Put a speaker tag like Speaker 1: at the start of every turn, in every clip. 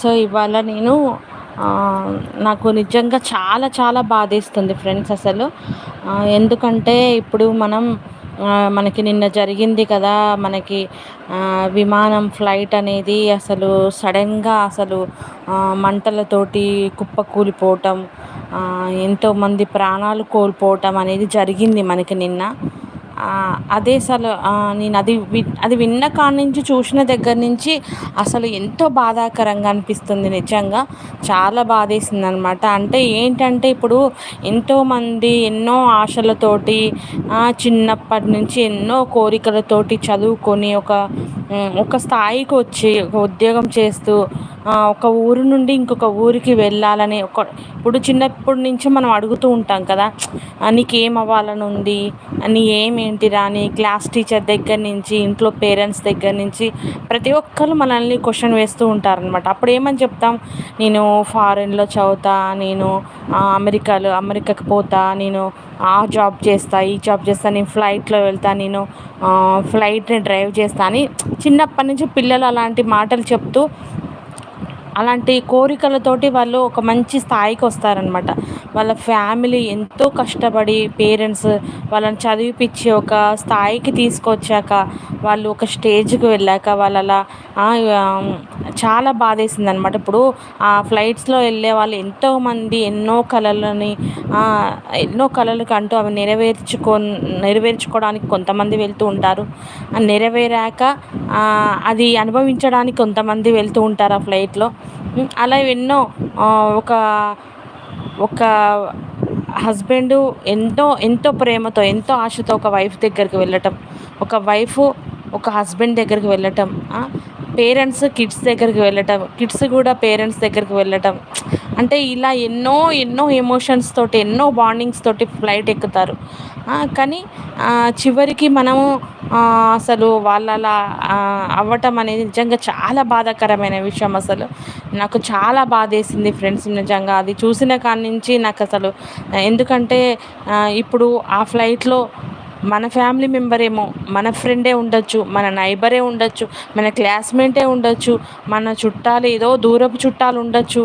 Speaker 1: So ఇవాళ నేను నాకు నిజంగా చాలా చాలా బాధేస్తుంది ఫ్రెండ్స్ అసలు. ఎందుకంటే ఇప్పుడు మనం మనకి నిన్న జరిగింది కదా మనకి విమానం ఫ్లైట్ అనేది అసలు సడన్గా అసలు మంటలతోటి కుప్పకూలిపోవటం ఎంతోమంది ప్రాణాలు కోల్పోవటం అనేది జరిగింది మనకి నిన్న. అదే అసలు నేను అది వి అది విన్న కాడ నుంచి చూసిన దగ్గర నుంచి అసలు ఎంతో బాధాకరంగా అనిపిస్తుంది నిజంగా. చాలా బాధేసింది అనమాట అంటే ఏంటంటే ఇప్పుడు ఎంతోమంది ఎన్నో ఆశలతోటి చిన్నప్పటి నుంచి ఎన్నో కోరికలతోటి చదువుకొని ఒక ఒక స్థాయికి వచ్చి ఒక ఉద్యోగం చేస్తూ ఒక ఊరు నుండి ఇంకొక ఊరికి వెళ్ళాలని ఒక ఇప్పుడు చిన్నప్పటి నుంచి మనం అడుగుతూ ఉంటాం కదా. నీకేం అవ్వాలని ఉంది? నీ ఏమి ఏంటిరా అని క్లాస్ టీచర్ దగ్గర నుంచి ఇంట్లో పేరెంట్స్ దగ్గర నుంచి ప్రతి ఒక్కరు మనల్ని క్వశ్చన్ వేస్తూ ఉంటారనమాట అప్పుడు ఏమని చెప్తాం? నేను ఫారెన్లో చదువుతా నేను అమెరికాలో అమెరికాకి పోతా నేను ఆ జాబ్ చేస్తా ఈ జాబ్ చేస్తా నేను ఫ్లైట్లో వెళ్తా నేను ఫ్లైట్ని డ్రైవ్ చేస్తా అని చిన్నప్పటి నుంచి పిల్లలు అలాంటి మాటలు చెప్తూ అలాంటి కోరికలతోటి వాళ్ళు ఒక మంచి స్థాయికి వస్తారనమాట వాళ్ళ ఫ్యామిలీ ఎంతో కష్టపడి పేరెంట్స్ వాళ్ళని చదివిపించి ఒక స్థాయికి తీసుకొచ్చాక వాళ్ళు ఒక స్టేజ్కి వెళ్ళాక వాళ్ళు అలా చాలా బాధేసింది అనమాట ఇప్పుడు ఆ ఫ్లైట్స్లో వెళ్ళే వాళ్ళు ఎంతోమంది ఎన్నో కళలని ఎన్నో కళలకు కంటూ అవి నెరవేర్చుకో నెరవేర్చుకోవడానికి కొంతమంది వెళ్తూ ఉంటారు. నెరవేరాక అది అనుభవించడానికి కొంతమంది వెళ్తూ ఉంటారు ఆ ఫ్లైట్లో. అలా ఎన్నో ఒక ఒక హస్బెండు ఎంతో ఎంతో ప్రేమతో ఎంతో ఆశతో ఒక వైఫ్ దగ్గరికి వెళ్ళటం ఒక వైఫ్ ఒక హస్బెండ్ దగ్గరికి వెళ్ళటం పేరెంట్స్ కిడ్స్ దగ్గరికి వెళ్ళటం కిడ్స్ కూడా పేరెంట్స్ దగ్గరికి వెళ్ళటం అంటే ఇలా ఎన్నో ఎన్నో ఎమోషన్స్ తోటి ఎన్నో బాండింగ్స్ తోటి ఫ్లైట్ ఎక్కుతారు. కానీ చివరికి మనము అసలు వాళ్ళ అలా అవ్వటం అనేది నిజంగా చాలా బాధాకరమైన విషయం అసలు. నాకు చాలా బాధేసింది ఫ్రెండ్స్ నిజంగా. అది చూసిన కాడి నుంచి నాకు అసలు ఎందుకంటే ఇప్పుడు ఆ ఫ్లైట్లో మన ఫ్యామిలీ మెంబర్ ఏమో మన ఫ్రెండే ఉండొచ్చు మన నైబరే ఉండొచ్చు మన క్లాస్మేటే ఉండొచ్చు మన చుట్టాలు ఏదో దూరపు చుట్టాలు ఉండొచ్చు.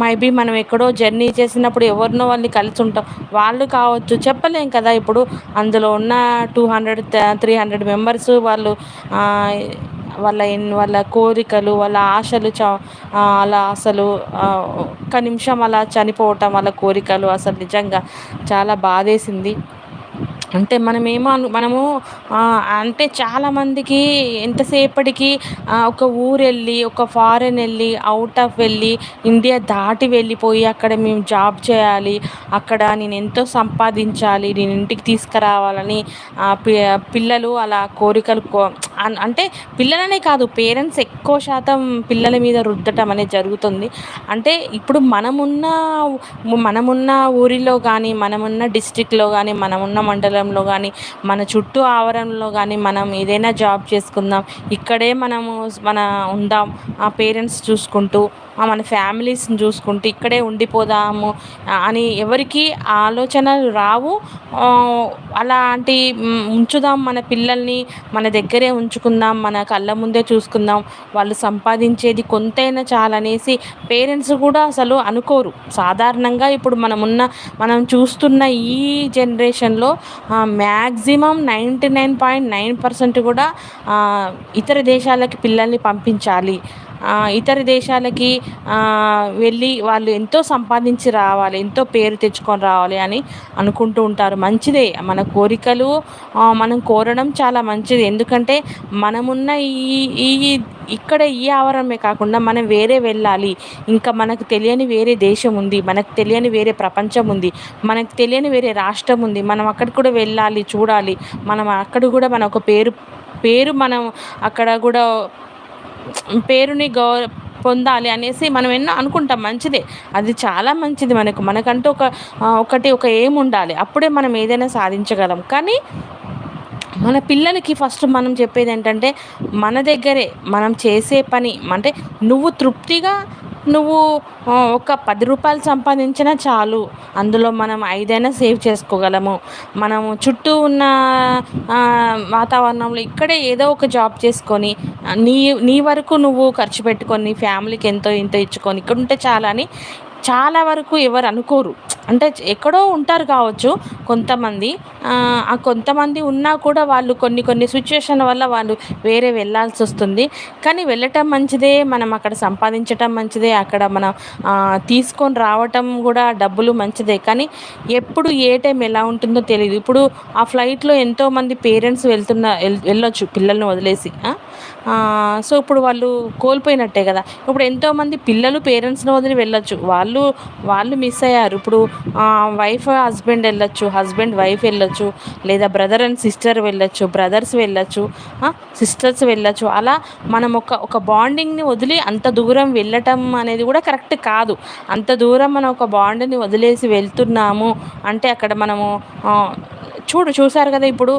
Speaker 1: మైబీ మనం ఎక్కడో జర్నీ చేసినప్పుడు ఎవరినో వాళ్ళని కలిసి ఉంటాం. వాళ్ళు కావచ్చు చెప్పలేం కదా ఇప్పుడు. అందులో ఉన్న two hundred three hundred members వాళ్ళు వాళ్ళ వాళ్ళ కోరికలు వాళ్ళ ఆశలు చ అలా అసలు ఒక్క నిమిషం అలా చనిపోవటం వాళ్ళ కోరికలు అసలు నిజంగా చాలా బాధేసింది. అంటే మనమేమో మనము అంటే చాలామందికి ఎంతసేపటికి ఒక ఊరు వెళ్ళి ఒక ఫారెన్ వెళ్ళి అవుట్ ఆఫ్ వెళ్ళి ఇండియా దాటి వెళ్ళిపోయి అక్కడ మేము జాబ్ చేయాలి అక్కడ నేను ఎంతో సంపాదించాలి నేను ఇంటికి తీసుకురావాలని పిల్లలు అలా కోరికలు కో అంటే పిల్లలనే కాదు పేరెంట్స్ ఎక్కువ శాతం పిల్లల మీద రుద్దటం అనేది జరుగుతుంది. అంటే ఇప్పుడు మనమున్న మనమున్న ఊరిలో కానీ మనమున్న డిస్టిక్లో కానీ మనమున్న పరిసరంలో కానీ మన చుట్టూ ఆవరణలో కానీ మనం ఏదైనా జాబ్ చేసుకుందాం ఇక్కడే మనము మన ఉందాం ఆ పేరెంట్స్ చూసుకుంటూ మన ఫ్యామిలీస్ని చూసుకుంటూ ఇక్కడే ఉండిపోదాము అని ఎవరికి ఆలోచనలు రావు. అలాంటి ఉంచుదాం మన పిల్లల్ని మన దగ్గరే ఉంచుకుందాం మన కళ్ళ ముందే చూసుకుందాం. వాళ్ళు సంపాదించేది కొంతైనా చాలనేసి పేరెంట్స్ కూడా అసలు అనుకోరు. సాధారణంగా ఇప్పుడు మనమున్న మనం చూస్తున్న ఈ జనరేషన్లో maximum ninety nine point nine percent కూడా ఇతర దేశాలకి పిల్లల్ని పంపించాలి. ఇతర దేశాలకి వెళ్ళి వాళ్ళు ఎంతో సంపాదించి రావాలి ఎంతో పేరు తెచ్చుకొని రావాలి అని అనుకుంటూ ఉంటారు. మంచిదే. మన కోరికలు మనం కోరడం చాలా మంచిది. ఎందుకంటే మనమున్న ఈ ఈ ఇక్కడ ఈ ఆవరణమే కాకుండా మనం వేరే వెళ్ళాలి. ఇంకా మనకు తెలియని వేరే దేశం ఉంది మనకు తెలియని వేరే ప్రపంచం ఉంది మనకు తెలియని వేరే రాష్ట్రం ఉంది. మనం అక్కడ కూడా వెళ్ళాలి చూడాలి. మనం అక్కడ కూడా మన ఒక పేరు పేరు మనం అక్కడ కూడా పేరుని గౌ పొందాలి అనేసి మనం ఎన్నో అనుకుంటాం. మంచిదే. అది చాలా మంచిది మనకు. మనకంటూ ఒక ఒకటి ఒక ఏం ఉండాలి అప్పుడే మనం ఏదైనా సాధించగలం. కానీ మన పిల్లలకి ఫస్ట్ మనం చెప్పేది ఏంటంటే మన దగ్గరే మనం చేసే పని అంటే నువ్వు తృప్తిగా నువ్వు ఒక పది రూపాయలు సంపాదించినా చాలు. అందులో మనం ఐదైనా సేవ్ చేసుకోగలము. మనము చుట్టూ ఉన్న వాతావరణంలో ఇక్కడే ఏదో ఒక జాబ్ చేసుకొని నీ నీ వరకు నువ్వు ఖర్చు పెట్టుకొని ఫ్యామిలీకి ఎంతో ఇంతో ఇచ్చుకొని ఇక్కడ ఉంటే చాలా అని చాలా వరకు ఎవరు అనుకోరు. అంటే ఎక్కడో ఉంటారు కావచ్చు కొంతమంది. ఆ కొంతమంది ఉన్నా కూడా వాళ్ళు కొన్ని కొన్ని సిచ్యువేషన్ వల్ల వాళ్ళు వేరే వెళ్ళాల్సి వస్తుంది. కానీ వెళ్ళటం మంచిదే మనం అక్కడ సంపాదించటం మంచిదే అక్కడ మనం తీసుకొని రావటం కూడా డబ్బులు మంచిదే. కానీ ఎప్పుడు ఏ టైం ఎలా ఉంటుందో తెలియదు ఇప్పుడు ఆ ఫ్లైట్లో ఎంతోమంది పేరెంట్స్ వెళ్తున్న వెళ్ళొచ్చు పిల్లల్ని వదిలేసి సో ఇప్పుడు వాళ్ళు కోల్పోయినట్టే కదా. ఇప్పుడు ఎంతోమంది పిల్లలు పేరెంట్స్ని వదిలి వెళ్ళొచ్చు. వాళ్ళు వాళ్ళు మిస్ అయ్యారు. ఇప్పుడు వైఫ్ హస్బెండ్ వెళ్ళొచ్చు హస్బెండ్ వైఫ్ వెళ్ళొచ్చు లేదా బ్రదర్ అండ్ సిస్టర్ వెళ్ళొచ్చు బ్రదర్స్ వెళ్ళొచ్చు సిస్టర్స్ వెళ్ళొచ్చు. అలా మనం ఒక ఒక బాండింగ్ని వదిలి అంత దూరం వెళ్ళటం అనేది కూడా కరెక్ట్ కాదు. అంత దూరం మనం ఒక బాండ్ని వదిలేసి వెళ్తున్నాము అంటే అక్కడ మనము చూడు చూసారు కదా ఇప్పుడు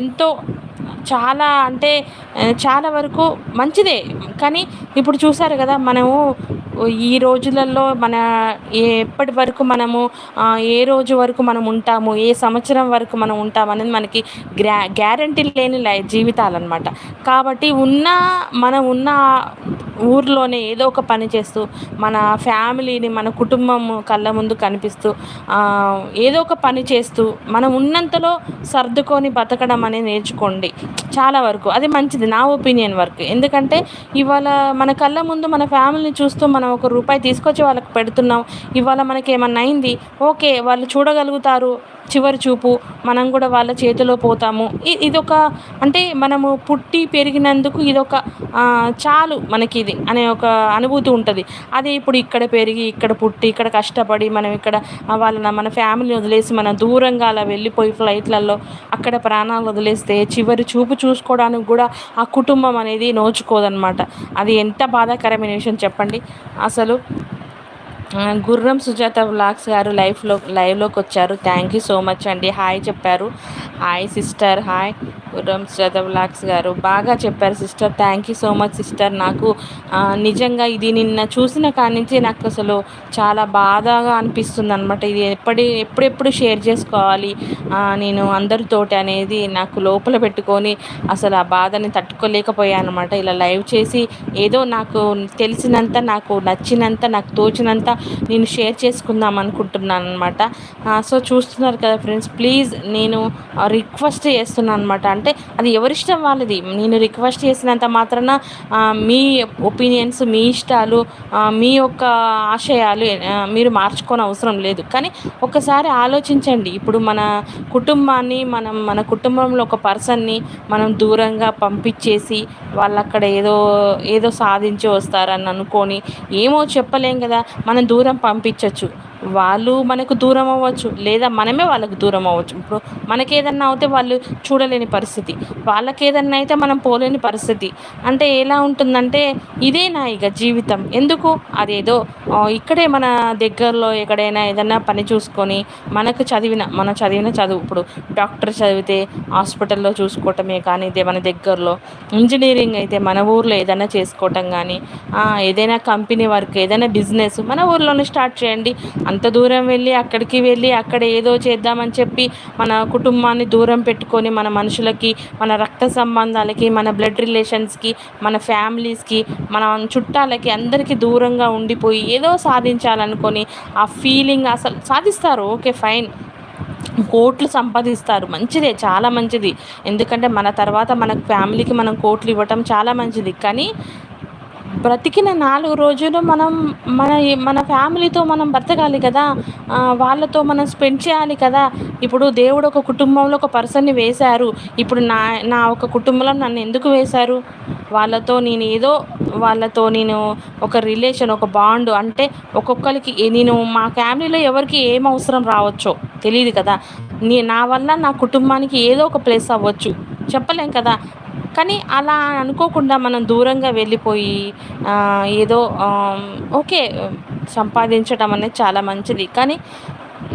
Speaker 1: ఎంతో చాలా అంటే చాలా వరకు మంచిదే. కానీ ఇప్పుడు చూసారు కదా మనము ఈ రోజులలో మన ఎప్పటి వరకు మనము ఏ రోజు వరకు మనం ఉంటాము ఏ సంవత్సరం వరకు మనం ఉంటాం అనేది మనకి గ్రా గ్యారంటీ లేని లై జీవితాలు అనమాట కాబట్టి ఉన్న మనం ఉన్న ఊర్లోనే ఏదో ఒక పని చేస్తూ మన ఫ్యామిలీని మన కుటుంబం కళ్ళ ముందు కనిపిస్తూ ఏదో ఒక పని చేస్తూ మనం ఉన్నంతలో సర్దుకొని బతకడం అనేది నేర్చుకోండి. చాలా వరకు. అది మంచిది నా ఒపీనియన్ వరకు. ఎందుకంటే ఇవాళ మన కళ్ళ ముందు మన ఫ్యామిలీని చూస్తూ మనం ఒక రూపాయి తీసుకొచ్చి వాళ్ళకి పెడుతున్నాం. ఇవాళ మనకి ఏమన్నా అయింది? ఓకే వాళ్ళు చూడగలుగుతారు. చివరి చూపు మనం కూడా వాళ్ళ చేతిలో పోతాము. ఇదొక అంటే మనము పుట్టి పెరిగినందుకు ఇదొక చాలు మనకి ఇది అనే ఒక అనుభూతి ఉంటుంది. అదే ఇప్పుడు ఇక్కడ పెరిగి ఇక్కడ పుట్టి ఇక్కడ కష్టపడి మనం ఇక్కడ వాళ్ళ మన ఫ్యామిలీని వదిలేసి మనం దూరంగా అలా వెళ్ళిపోయి ఫ్లైట్లలో అక్కడ ప్రాణాలు వదిలేస్తే చివరి చూపు చూసుకోవడానికి కూడా ఆ కుటుంబం అనేది నోచుకోదనమాట అది ఎంత బాధాకరమైన విషయం చెప్పండి? అసలు గుర్రం సుజాత వ్లాగ్స్ గారు లైఫ్లో లైవ్లోకి వచ్చారు. థ్యాంక్ యూ సో మచ్ అండి. హాయ్ చెప్పారు. Hi sister hi Gurram Sujatha vlogs గారు. బాగా చెప్పారు sister thank you so much sister నాకు నిజంగా ఇది నిన్న చూసిన కాడి నుంచి నాకు అసలు చాలా బాధగా అనిపిస్తుంది అనమాట ఇది ఎప్పటి ఎప్పుడెప్పుడు షేర్ చేసుకోవాలి? నేను అందరితోటి అనేది నాకు లోపల పెట్టుకొని అసలు ఆ బాధని తట్టుకోలేకపోయాను అనమాట ఇలా లైవ్ చేసి ఏదో నాకు తెలిసినంత నాకు నచ్చినంత నాకు తోచినంత నేను షేర్ చేసుకుందాం అనుకుంటున్నాను అనమాట సో చూస్తున్నారు కదా ఫ్రెండ్స్ ప్లీజ్ నేను రిక్వెస్ట్ చేస్తున్నాను అనమాట అంటే అది ఎవరిష్టం వాళ్ళది? నేను రిక్వెస్ట్ చేసినంత మాత్రాన మీ ఒపీనియన్స్ మీ ఇష్టాలు మీ యొక్క ఆశయాలు మీరు మార్చుకోని అవసరం లేదు. కానీ ఒకసారి ఆలోచించండి. ఇప్పుడు మన కుటుంబాన్ని మనం మన కుటుంబంలో ఒక పర్సన్ని మనం దూరంగా పంపించేసి వాళ్ళు అక్కడ ఏదో ఏదో సాధించి వస్తారని అనుకొని ఏమో చెప్పలేం కదా. మనం దూరం పంపించవచ్చు వాళ్ళు మనకు దూరం అవ్వచ్చు లేదా మనమే వాళ్ళకు దూరం అవ్వచ్చు. ఇప్పుడు మనకి ఏదన్నా అవుతే వాళ్ళు చూడలేని పరిస్థితి వాళ్ళకి ఏదన్నా అయితే మనం పోలేని పరిస్థితి. అంటే ఎలా ఉంటుందంటే ఇదే నా ఇక జీవితం. ఎందుకు? అదేదో ఇక్కడే మన దగ్గరలో ఎక్కడైనా ఏదైనా పని చూసుకొని మనకు చదివిన మన చదివిన చదువు ఇప్పుడు డాక్టర్ చదివితే హాస్పిటల్లో చూసుకోవటమే కానీ ఇదే మన దగ్గరలో ఇంజనీరింగ్ అయితే మన ఊర్లో ఏదైనా చేసుకోవటం కానీ ఏదైనా కంపెనీ వర్క్ ఏదైనా బిజినెస్ మన ఊర్లోనే స్టార్ట్ చేయండి. అంత దూరం వెళ్ళి అక్కడికి వెళ్ళి అక్కడ ఏదో చేద్దామని చెప్పి మన కుటుంబాన్ని దూరం పెట్టుకొని మన మనుషులకి మన రక్త సంబంధాలకి మన బ్లడ్ రిలేషన్స్కి మన ఫ్యామిలీస్కి మన చుట్టాలకి అందరికీ దూరంగా ఉండిపోయి ఏదో సాధించాలనుకొని ఆ ఫీలింగ్ అసలు సాధిస్తారు. ఓకే ఫైన్ కోట్లు సంపాదిస్తారు. మంచిదే చాలా మంచిది. ఎందుకంటే మన తర్వాత మన ఫ్యామిలీకి మనం కోట్లు ఇవ్వటం చాలా మంచిది. కానీ బ్రతికిన నాలుగు రోజులు మనం మన మన ఫ్యామిలీతో మనం బ్రతకాలి కదా. వాళ్ళతో మనం స్పెండ్ చేయాలి కదా. ఇప్పుడు దేవుడు ఒక కుటుంబంలో ఒక పర్సన్ని వేశారు. ఇప్పుడు నా నా ఒక కుటుంబంలో నన్ను ఎందుకు వేశారు? వాళ్ళతో నేను ఏదో వాళ్ళతో నేను ఒక రిలేషన్ ఒక బాండ్ అంటే ఒక్కొక్కరికి నేను మా ఫ్యామిలీలో ఎవరికి ఏం అవసరం రావచ్చో తెలియదు కదా. నీ నా వల్ల నా కుటుంబానికి ఏదో ఒక ప్లేస్ అవ్వచ్చు. చెప్పలేం కదా. కానీ అలా అనుకోకుండా మనం దూరంగా వెళ్ళిపోయి ఏదో ఓకే సంపాదించడం అనేది చాలా మంచిది. కానీ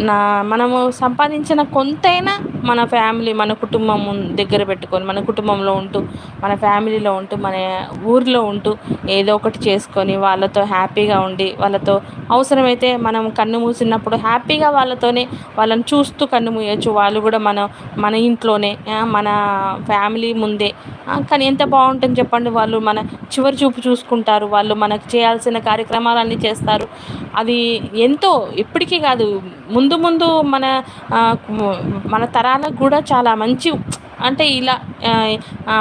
Speaker 1: నా మనము సంపాదించిన కొంతైనా మన ఫ్యామిలీ మన కుటుంబం దగ్గర పెట్టుకొని మన కుటుంబంలో ఉంటూ మన ఫ్యామిలీలో ఉంటూ మన ఊరిలో ఉంటూ ఏదో ఒకటి చేసుకొని వాళ్ళతో హ్యాపీగా ఉండి వాళ్ళతో అవసరమైతే మనం కన్ను మూసినప్పుడు హ్యాపీగా వాళ్ళతోనే వాళ్ళని చూస్తూ కన్ను మూయచ్చు. వాళ్ళు కూడా మన మన ఇంట్లోనే మన ఫ్యామిలీ ముందే. కానీ ఎంత బాగుంటుంది చెప్పండి? వాళ్ళు మన చివరి చూపు చూసుకుంటారు. వాళ్ళు మనకు చేయాల్సిన కార్యక్రమాలన్నీ చేస్తారు. అది ఎంతో ఇప్పటికీ కాదు. ముందు ముందు మన మన తర తరాలకు కూడా చాలా మంచి అంటే ఇలా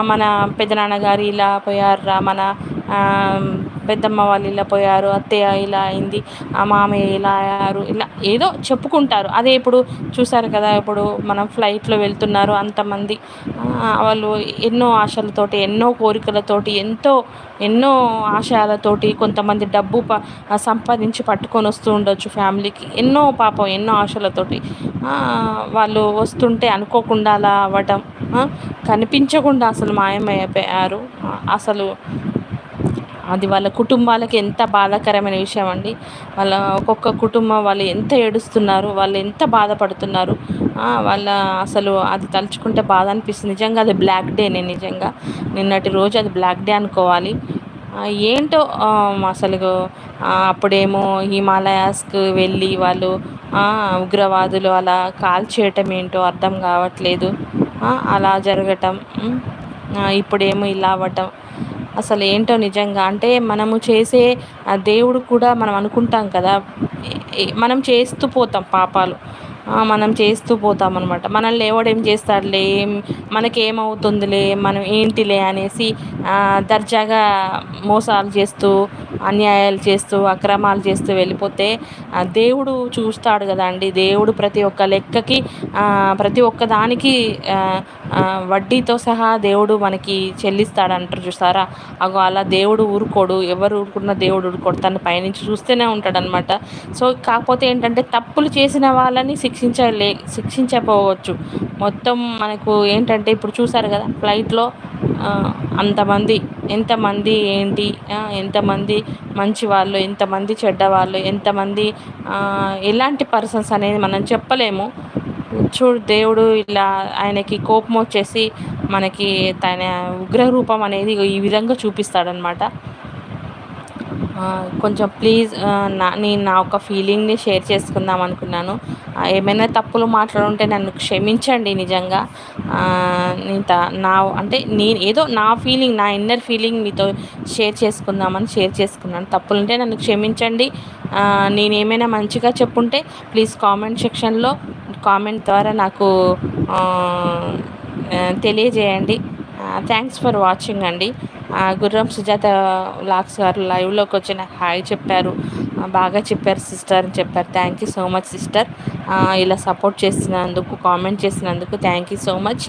Speaker 1: మన పెదనాన్నగారు ఇలా పోయారురా మన పెద్దమ్మ వాళ్ళు ఇలా పోయారు అత్తయ్య ఇలా అయింది ఆ మామయ్య ఇలా అయ్యారు ఇలా ఏదో చెప్పుకుంటారు. అదే ఇప్పుడు చూసారు కదా ఇప్పుడు మనం ఫ్లైట్లో వెళ్తున్నారు అంతమంది. వాళ్ళు ఎన్నో ఆశలతోటి ఎన్నో కోరికలతోటి ఎంతో ఎన్నో ఆశయాలతోటి కొంతమంది డబ్బు ప సంపాదించి పట్టుకొని వస్తూ ఉండొచ్చు ఫ్యామిలీకి. ఎన్నో పాపం ఎన్నో ఆశలతోటి. వాళ్ళు వస్తుంటే అనుకోకుండా అలా అవ్వటం కనిపించకుండా అసలు మాయమైపోయారు. అసలు అది వాళ్ళ కుటుంబాలకి ఎంత బాధాకరమైన విషయం అండి. వాళ్ళ ఒక్కొక్క కుటుంబం వాళ్ళు ఎంత ఏడుస్తున్నారు వాళ్ళు ఎంత బాధపడుతున్నారు. వాళ్ళ అసలు అది తలుచుకుంటే బాధ అనిపిస్తుంది. నిజంగా అది బ్లాక్ డేనే నిజంగా. నిన్నటి రోజు అది బ్లాక్ డే అనుకోవాలి. ఏంటో అసలు అప్పుడేమో హిమాలయాస్కి వెళ్ళి వాళ్ళు ఉగ్రవాదులు అలా కాల్చేయటం ఏంటో అర్థం కావట్లేదు. అలా జరగటం ఇప్పుడేమో ఇలా అవ్వటం. అసలు ఏంటో నిజంగా. అంటే మనము చేసే దేవుడు కూడా మనం అనుకుంటాం కదా మనం చేస్తూ పోతాం పాపాలు. మనం చేస్తూ పోతాం అనమాట మనల్ని ఎవడు ఏం చేస్తాడులే? ఏం మనకేమవుతుందిలే? మనం ఏంటిలే అనేసి దర్జాగా మోసాలు చేస్తూ అన్యాయాలు చేస్తూ అక్రమాలు చేస్తూ వెళ్ళిపోతే దేవుడు చూస్తాడు కదండి దేవుడు ప్రతి ఒక్క లెక్కకి ప్రతి ఒక్క దానికి వడ్డీతో సహా దేవుడు మనకి చెల్లిస్తాడు అంటారు చూసారా? అగో అలా దేవుడు ఊరుకోడు. ఎవరు ఊరుకున్న దేవుడు ఊరుకోడు. తను పైనుంచి చూస్తూనే ఉంటాడనమాట సో కాకపోతే ఏంటంటే తప్పులు చేసిన వాళ్ళని శిక్షించలే శిక్షించకపోవచ్చు. మొత్తం మనకు ఏంటంటే ఇప్పుడు చూసారు కదా ఫ్లైట్లో అంతమంది ఎంతమంది ఏంటి ఎంతమంది మంచి వాళ్ళు ఎంతమంది చెడ్డవాళ్ళు ఎంతమంది ఎలాంటి పర్సన్స్ అనేది మనం చెప్పలేము. చూడు దేవుడు ఇలా ఆయనకి కోపం వచ్చేసి మనకి తన ఉగ్రరూపం అనేది ఈ విధంగా చూపిస్తాడనమాట కొంచెం ప్లీజ్ నా నేను నా ఒక ఫీలింగ్ని షేర్ చేసుకుందాం అనుకున్నాను. ఏమైనా తప్పులు మాట్లాడుంటే నన్ను క్షమించండి నిజంగా. నా అంటే నేను ఏదో నా ఫీలింగ్ నా ఇన్నర్ ఫీలింగ్ మీతో షేర్ చేసుకుందామని షేర్ చేసుకున్నాను. తప్పులు ఉంటే నన్ను క్షమించండి. నేను ఏమైనా మంచిగా చెప్పుంటే ప్లీజ్ కామెంట్ సెక్షన్లో కామెంట్ ద్వారా నాకు తెలియజేయండి. థ్యాంక్స్ ఫర్ వాచింగ్ అండి. గుర్రం సుజాత లాక్స్ గారు లైవ్లోకి వచ్చిన హాయ్ చెప్పారు. బాగా చెప్పారు సిస్టర్ అని చెప్పారు. Thank you so much sister ఇలా సపోర్ట్ చేసినందుకు కామెంట్ చేసినందుకు థ్యాంక్ యూ సో మచ్